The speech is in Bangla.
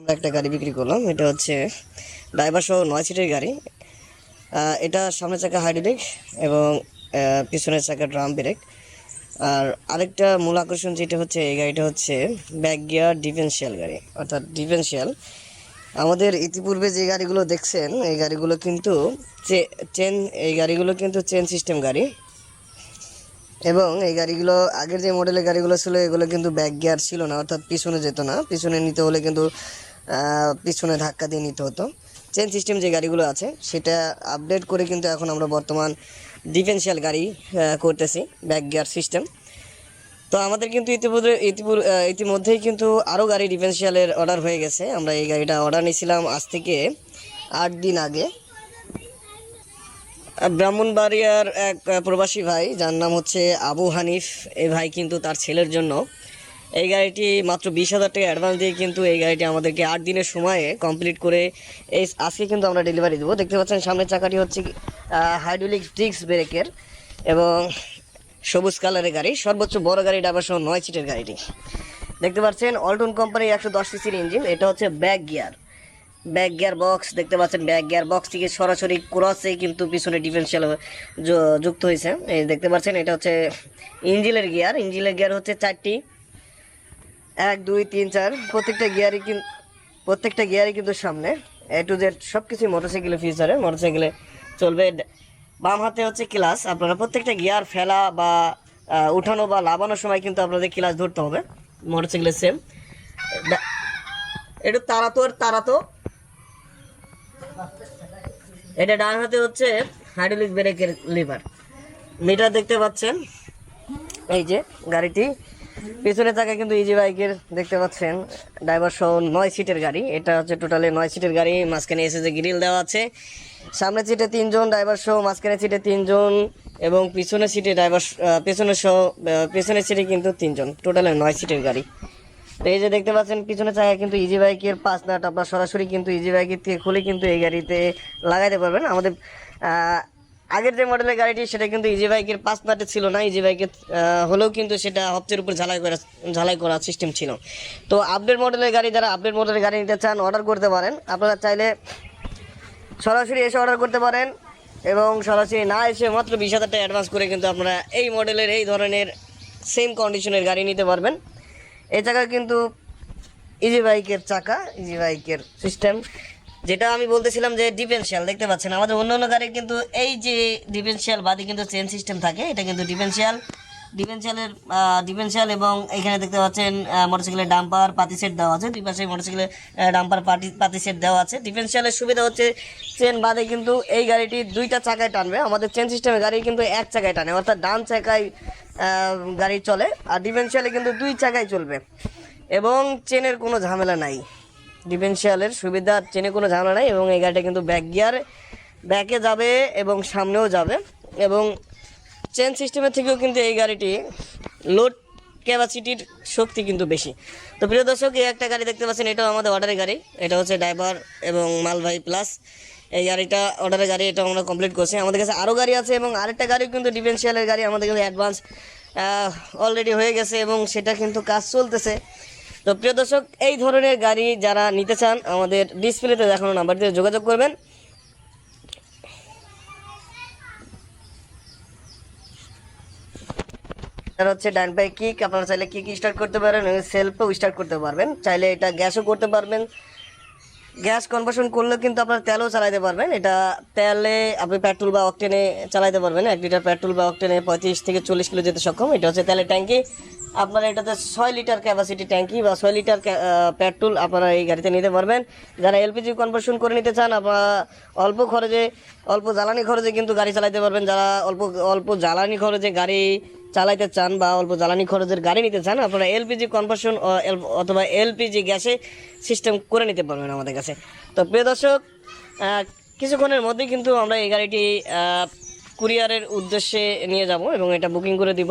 আমরা একটা গাড়ি বিক্রি করলাম। এটা হচ্ছে ড্রাইভার সহ নয় সিটের গাড়ি। এটা সামনের চাকা হাইড্রোলিক এবং পিছনের চাকা ড্রাম ব্রেক। আর আরেকটা মূল আকর্ষণ যেটা হচ্ছে এই গাড়িটা হচ্ছে ব্যাক গিয়ার ডিফেন্সিয়াল গাড়ি, অর্থাৎ ডিফেন্সিয়াল। আমাদের ইতিপূর্বে যে গাড়িগুলো দেখছেন, এই গাড়িগুলো কিন্তু চেন, এই গাড়িগুলো কিন্তু চেন সিস্টেম গাড়ি। এবং এই গাড়িগুলো, আগের যে মডেলের গাড়িগুলো ছিল, এগুলো কিন্তু ব্যাক গিয়ার ছিল না, অর্থাৎ পিছনে যেত না। পিছনে নিতে হলে কিন্তু পিছনে ধাক্কা দিয়ে নিতে হতো। চেন সিস্টেম যে গাড়িগুলো আছে, সেটা আপডেট করে কিন্তু এখন আমরা বর্তমান ডিফেন্সিয়াল গাড়ি করতেছি ব্যাক গিয়ার সিস্টেম তো আমাদের কিন্তু ইতিপূর্বে ইতিপূর্বে ইতিমধ্যেই কিন্তু আরও গাড়ি ডিফেন্সিয়ালের অর্ডার হয়ে গেছে। আমরা এই গাড়িটা অর্ডার নিয়েছিলাম আজ থেকে আট দিন আগে। ব্রাহ্মণবাড়িয়ার এক প্রবাসী ভাই, যার নাম হচ্ছে আবু হানিফ, এ ভাই কিন্তু তার ছেলের জন্য এই গাড়িটি মাত্র বিশ হাজার টাকা অ্যাডভান্স দিয়ে কিন্তু এই গাড়িটি আমাদেরকে আট দিনের সময়ে কমপ্লিট করে এই আজকে কিন্তু আমরা ডেলিভারি দেবো। দেখতে পাচ্ছেন সামনের চাকাটি হচ্ছে হাইড্রোলিক ডিস্ক ব্রেকের এবং সবুজ কালারের গাড়ি, সর্বোচ্চ বড় গাড়ি ডাবার সহ নয় সিটের গাড়িটি। দেখতে পাচ্ছেন অল্টন কোম্পানির একশো দশ সিসির ইঞ্জিন এটা হচ্ছে back gear back gear box দেখতে পাচ্ছেন ব্যাক গিয়ার বক্স থেকে সরাসরি ক্রসে কিন্তু পিছনে ডিফেন্সিয়াল যুক্ত হয়েছে। এই দেখতে পাচ্ছেন, এটা হচ্ছে ইঞ্জিনের গিয়ার ইঞ্জিনের গিয়ার হচ্ছে চারটি। এক, দুই, তিন, চার, প্রত্যেকটা গিয়ারই কিন্তু প্রত্যেকটা গিয়ারই কিন্তু সামনে। এ টু জেড সব কিছুই মোটরসাইকেলের ফিচারে মোটরসাইকেলে চলবে। বাম হাতে হচ্ছে ক্লাস আপনারা প্রত্যেকটা গিয়ার ফেলা বা উঠানো বা লাগানোর সময় কিন্তু আপনাদের ক্লাস ধরতে হবে। মোটরসাইকেলের সেম এটা তারাতো আর তারাতো এটা ডান হাতে হচ্ছে হাইড্রোলিক ব্রেকের লিভার মিটার দেখতে পাচ্ছেন। এই যে গাড়িটি। পিছনে থাকা কিন্তু ইজি বাইকের দেখতে পাচ্ছেন ড্রাইভার সহ নয় সিটের গাড়ি। এটা হচ্ছে টোটালি নয় সিটের গাড়ি, মাঝখানে এসে যে গ্রিল দেওয়া আছে। সামনের সিটে তিনজন ড্রাইভার সহ মাঝখানে সিটে তিনজন, এবং পিছনের সিটে ড্রাইভার পেছনের সহ পেছনের সিটে কিন্তু তিনজন টোটালি নয় সিটের গাড়ি। তো এই যে দেখতে পাচ্ছেন পিছনে চাকা কিন্তু ইজি বাইকের পাঁচ নাট, আপনার সরাসরি কিন্তু ইজি বাইকের থেকে খুলে কিন্তু এই গাড়িতে লাগাইতে পারবেন। আমাদের আগের যে মডেলের গাড়িটি, সেটা কিন্তু ইজি বাইকের পাঁচ নাটে ছিল না। ইজি বাইকের হলেও কিন্তু সেটা হপ্তের উপর ঝালাই করা ঝালাই করা সিস্টেম ছিল। তো আপডেট মডেলের গাড়ি, যারা আপডেট মডেলের গাড়ি নিতে চান অর্ডার করতে পারেন। আপনারা চাইলে সরাসরি এসে অর্ডার করতে পারেন এবং সরাসরি না এসে মাত্র বিশ হাজার টাকা অ্যাডভান্স করে কিন্তু আপনারা এই মডেলের এই ধরনের সেম কন্ডিশনের গাড়ি নিতে পারবেন। এই চাকা কিন্তু ইজি বাইকের চাকা ইজি বাইকের সিস্টেম যেটা আমি বলতেছিলাম যে ডিফেন্সিয়াল দেখতে পাচ্ছেন? আমাদের অন্য অন্য গাড়ির কিন্তু এই যে ডিফেন্সিয়াল বাদে কিন্তু চেন সিস্টেম থাকে, এটা কিন্তু ডিফেন্সিয়াল ডিফেন্সিয়ালের ডিফেন্সিয়াল এবং এখানে দেখতে পাচ্ছেন মোটরসাইকেলের ডাম্পার পাতি সেট দেওয়া আছে। দুই পাশে মোটরসাইকেলের ডাম্পার পাতি পাতি সেট দেওয়া আছে। ডিফেন্সিয়ালের সুবিধা হচ্ছে চেন বাদে কিন্তু এই গাড়িটি দুইটা চাকায় টানবে। আমাদের চেন সিস্টেমের গাড়ি কিন্তু এক চাকায় টানে, অর্থাৎ ডান চাকায় গাড়ি চলে, আর ডিফেন্সিয়ালে কিন্তু দুই চাকায় চলবে। এবং চেনের কোনো ঝামেলা নাই। ডিফেন্সিয়ালের সুবিধা চেনে কোনো ঝামেলা নাই এবং এই গাড়িটা কিন্তু ব্যাক গিয়ার ব্যাকে যাবে এবং সামনেও যাবে। এবং চেন সিস্টেমের থেকেও কিন্তু এই গাড়িটি লোড ক্যাপাসিটির শক্তি কিন্তু বেশি। তো প্রিয় দর্শক, এই একটা গাড়ি দেখতে পাচ্ছেন, এটাও আমাদের অর্ডারের গাড়ি। এটা হচ্ছে ড্রাইভার এবং মালবাহী প্লাস এই গাড়িটা অর্ডারের গাড়ি এটা আমরা কমপ্লিট করছি। আমাদের কাছে আরও গাড়ি আছে এবং আরেকটা গাড়িও কিন্তু ডিফেন্সিয়ালের গাড়ি। আমাদের কিন্তু অ্যাডভান্স অলরেডি হয়ে গেছে এবং সেটা কিন্তু কাজ চলতেছে। তো প্রিয় দর্শক, এই ধরনের গাড়ি যারা নিতে চান, আমাদের ডিসপ্লেতে দেখানো নাম্বার দিয়ে যোগাযোগ করবেন। হচ্ছে ডান পায়ে কিক আপনারা চাইলে কিক স্টার্ট করতে পারেন, সেলফও স্টার্ট করতে পারবেন। চাইলে এটা গ্যাসও করতে পারবেন। গ্যাস কনভার্সন করলেও কিন্তু আপনার তেলও চালাইতে পারবেন। এটা তেলে আপনি পেট্রোল বা অকটেনে চালাইতে পারবেন। এক লিটার পেট্রোল বা অকটেনে পঁয়ত্রিশ থেকে চল্লিশ কিলো যেতে সক্ষম। এটা হচ্ছে তেলের ট্যাঙ্কি। আপনার এটাতে ছয় লিটার ক্যাপাসিটি ট্যাঙ্কি বা ছয় লিটার পেট্রোল আপনারা এই গাড়িতে নিতে পারবেন। যারা এলপিজি কনভার্সন করে নিতে চান, আপনারা অল্প খরচে, অল্প জ্বালানি খরচে কিন্তু গাড়ি চালাতে পারবেন। যারা অল্প অল্প জ্বালানি খরচে গাড়ি চালাইতে চান বা অল্প জ্বালানি খরচের গাড়ি নিতে চান, আপনারা এলপিজি কনভার্সন অথবা এলপিজি গ্যাসে সিস্টেম করে নিতে পারবেন আমাদের কাছে। তো প্রিয় দর্শক কিছুক্ষণের মধ্যেই কিন্তু আমরা এই গাড়িটি কুরিয়ারের উদ্দেশ্যে নিয়ে যাব এবং এটা বুকিং করে দিব।